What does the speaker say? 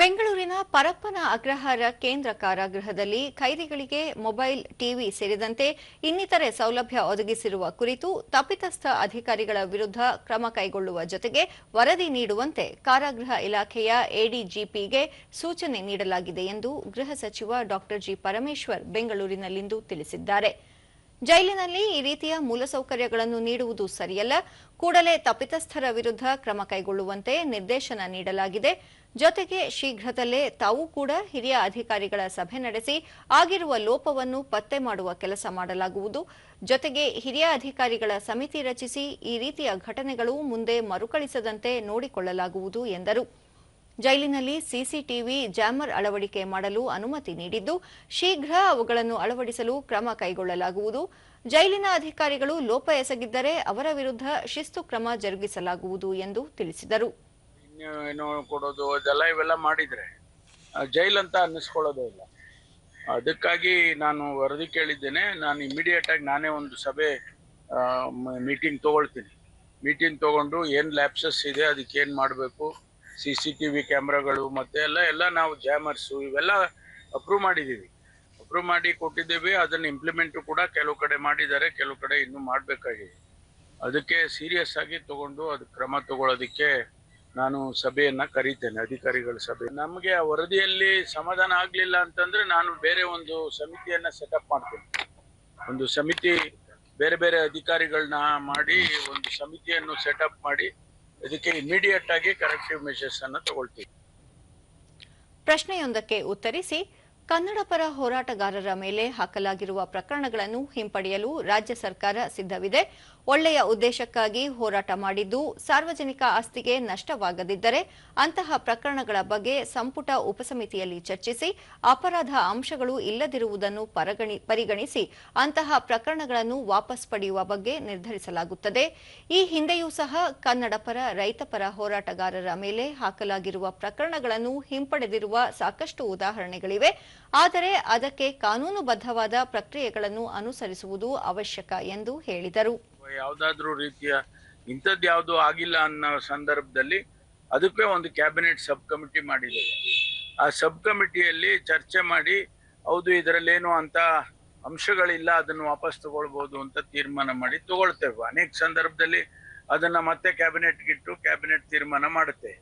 ಬೆಂಗಳೂರಿನ ಪರಪ್ಪನ ಅಗ್ರಹಾರ ಕೇಂದ್ರ ಕಾರಾಗೃಹದಲ್ಲಿ ಖೈದಿಗಳಿಗೆ mobile, TV ಸೇರಿದಂತೆ ಇನ್ನಿತರೆ ಸೌಲಭ್ಯ ಒದಗಿಸಿರುವ ಕುರಿತು ತಪ್ಪಿತಸ್ಥ ಅಧಿಕಾರಿಗಳ ವಿರುದ್ಧ ಕ್ರಮ ಕೈಗೊಳ್ಳುವ ಜೊತೆಗೆ ವರದಿ ನೀಡುವಂತೆ ಕಾರಾಗೃಹ ಇಲಾಖೆಯ ಎಡಿಜಿಪಿಗೆ ಸೂಚನೆ ನೀಡಲಾಗಿದೆ ಎಂದು ಗೃಹ ಸಚಿವ ಡಾ ಜಿ ಪರಮೇಶ್ವರ್ ಬೆಂಗಳೂರಿನಲ್ಲಿಂದು ತಿಳಿಸಿದ್ದಾರೆ. ಜೈಲಿನಲ್ಲಿ ಈ ರೀತಿಯ ಮೂಲಸೌಕರ್ಯಗಳನ್ನು ನೀಡುವುದು ಸರಿಯಲ್ಲ. ಕೂಡಲೇ ತಪ್ಪಿತಸ್ಥರ ವಿರುದ್ಧ ಕ್ರಮ ಕೈಗೊಳ್ಳುವಂತೆ ನಿರ್ದೇಶನ ನೀಡಲಾಗಿದೆ. ಜೊತೆಗೆ ಶೀಘ್ರದಲ್ಲೇ ತಾವು ಕೂಡ ಹಿರಿಯ ಅಧಿಕಾರಿಗಳ ಸಭೆ ನಡೆಸಿ ಆಗಿರುವ ಲೋಪವನ್ನು ಪತ್ತೆ ಮಾಡುವ ಕೆಲಸ ಮಾಡಲಾಗುವುದು. ಜೊತೆಗೆ ಹಿರಿಯ ಅಧಿಕಾರಿಗಳ ಸಮಿತಿ ರಚಿಸಿ ಈ ರೀತಿಯ ಘಟನೆಗಳು ಮುಂದೆ ಮರುಕಳಿಸದಂತೆ ನೋಡಿಕೊಳ್ಳಲಾಗುವುದು ಎಂದರು. ಜೈಲಿನಲ್ಲಿ ಸಿಸಿಟಿವಿ ಜಾಮರ್ ಅಳವಡಿಕೆ ಮಾಡಲು ಅನುಮತಿ ನೀಡಿದ್ದು, ಶೀಘ್ರ ಅವುಗಳನ್ನು ಅಳವಡಿಸಲು ಕ್ರಮ ಕೈಗೊಳ್ಳಲಾಗುವುದು. ಜೈಲಿನ ಅಧಿಕಾರಿಗಳು ಲೋಪ ಎಸಗಿದ್ದರೆ ಅವರ ವಿರುದ್ಧ ಶಿಸ್ತು ಕ್ರಮ ಜರುಗಿಸಲಾಗುವುದು ಎಂದು ತಿಳಿಸಿದರು. ಕೊಡೋದು, ಅದೆಲ್ಲ ಇವೆಲ್ಲ ಮಾಡಿದ್ರೆ ಅಂತ ಅನ್ನಿಸ್ಕೊಳ್ಳೋದೇ ಇಲ್ಲ. ಅದಕ್ಕಾಗಿ ನಾನು ವರದಿ ಕೇಳಿದ್ದೇನೆ. ನಾನು ಇಮಿಡಿಯೇಟ್ ಆಗಿ ನಾನೇ ಒಂದು ಸಭೆ ಮೀಟಿಂಗ್ ತಗೊಳ್ತೀನಿ. ಮೀಟಿಂಗ್ ತಗೊಂಡು ಏನು ಲ್ಯಾಪ್ಸಸ್ ಇದೆ, ಅದಕ್ಕೆ ಏನು ಮಾಡಬೇಕು ಸಿ ಸಿ ಟಿ ವಿ ಕ್ಯಾಮ್ರಾಗಳು ಮತ್ತೆ ಎಲ್ಲ ಎಲ್ಲ ನಾವು ಜಾಮರ್ಸು ಇವೆಲ್ಲ ಅಪ್ರೂವ್ ಮಾಡಿದ್ದೀವಿ. ಅಪ್ರೂವ್ ಮಾಡಿ ಕೊಟ್ಟಿದ್ದೀವಿ, ಅದನ್ನು ಇಂಪ್ಲಿಮೆಂಟು ಕೂಡ ಕೆಲವು ಕಡೆ ಮಾಡಿದ್ದಾರೆ, ಕೆಲವು ಕಡೆ ಇನ್ನೂ ಮಾಡಬೇಕಾಗಿದೆ. ಅದಕ್ಕೆ ಸೀರಿಯಸ್ ಆಗಿ ತಗೊಂಡು ಅದು ಕ್ರಮ ತಗೊಳ್ಳೋದಕ್ಕೆ ನಾನು ಸಭೆಯನ್ನು ಕರೀತೇನೆ, ಅಧಿಕಾರಿಗಳ ಸಭೆ. ನಮಗೆ ಆ ವರದಿಯಲ್ಲಿ ಸಮಾಧಾನ ಆಗಲಿಲ್ಲ ಅಂತಂದರೆ ನಾನು ಬೇರೆ ಒಂದು ಸಮಿತಿಯನ್ನು ಸೆಟಪ್ ಮಾಡ್ತೇನೆ. ಒಂದು ಸಮಿತಿ ಬೇರೆ ಬೇರೆ ಅಧಿಕಾರಿಗಳನ್ನ ಮಾಡಿ ಒಂದು ಸಮಿತಿಯನ್ನು ಸೆಟಪ್ ಮಾಡಿ ಇದಕ್ಕೆ ಇಮಿಡಿಯೇಟ್ ಆಗಿ ಕರೆಕ್ಟಿವ್ ಮೆಷರ್ಸ್ ಅನ್ನು ತಗೊಳ್ತೀವಿ. ಪ್ರಶ್ನೆಯೊಂದಕ್ಕೆ ಉತ್ತರಿಸಿ ಕನ್ನಡ ಪರ ಹೋರಾಟಗಾರರ ಮೇಲೆ ಹಾಕಲಾಗಿರುವ ಪ್ರಕರಣಗಳನ್ನು ಹಿಂಪಡೆಯಲು ರಾಜ್ಯ ಸರ್ಕಾರ ಸಿದ್ಧವಿದೆ. ಒಳ್ಳೆಯ ಉದ್ದೇಶಕ್ಕಾಗಿ ಹೋರಾಟ ಮಾಡಿದ್ದು ಸಾರ್ವಜನಿಕ ಆಸ್ತಿಗೆ ನಷ್ಟವಾಗದಿದ್ದರೆ ಅಂತಹ ಪ್ರಕರಣಗಳ ಬಗ್ಗೆ ಸಂಪುಟ ಉಪಸಮಿತಿಯಲ್ಲಿ ಚರ್ಚಿಸಿ ಅಪರಾಧ ಅಂಶಗಳು ಇಲ್ಲದಿರುವುದನ್ನು ಪರಗಣಿ- ಪರಿಗಣಿಸಿ ಅಂತಹ ಪ್ರಕರಣಗಳನ್ನು ವಾಪಸ್ ಪಡೆಯುವ ಬಗ್ಗೆ ನಿರ್ಧರಿಸಲಾಗುತ್ತದೆ. ಈ ಹಿಂದೆಯೂ ಸಹ ಕನ್ನಡ ಪರ ರೈತಪರ ಹೋರಾಟಗಾರರ ಮೇಲೆ ಹಾಕಲಾಗಿರುವ ಪ್ರಕರಣಗಳನ್ನು ಹಿಂಪಡೆದಿರುವ ಸಾಕಷ್ಟು ಉದಾಹರಣೆಗಳಿವೆ. ಆದರೆ ಅದಕ್ಕೆ ಕಾನೂನುಬದ್ಧವಾದ ಪ್ರಕ್ರಿಯೆಗಳನ್ನು ಅನುಸರಿಸುವುದು ಅವಶ್ಯಕ ಎಂದು ಹೇಳಿದರು. ಯಾವುದಾದ್ರೂ ರೀತಿಯ ಇಂಥದ್ದು ಯಾವುದು ಆಗಿಲ್ಲ ಅನ್ನೋ ಸಂದರ್ಭದಲ್ಲಿ ಅದಕ್ಕೆ ಒಂದು ಕ್ಯಾಬಿನೆಟ್ ಸಬ್ ಕಮಿಟಿ ಮಾಡಿದ್ದೇವೆ ಆ ಸಬ್ ಕಮಿಟಿಯಲ್ಲಿ ಚರ್ಚೆ ಮಾಡಿ ಹೌದು ಇದರಲ್ಲೇನು ಅಂತ ಅಂಶಗಳಿಲ್ಲ, ಅದನ್ನು ವಾಪಸ್ ತಗೊಳ್ಬಹುದು ಅಂತ ತೀರ್ಮಾನ ಮಾಡಿ ತಗೊಳ್ತೇವೆ. ಅನೇಕ ಸಂದರ್ಭದಲ್ಲಿ ಅದನ್ನ ಮತ್ತೆ ಕ್ಯಾಬಿನೆಟ್ ಇಟ್ಟು ಕ್ಯಾಬಿನೆಟ್ ತೀರ್ಮಾನ ಮಾಡುತ್ತೆ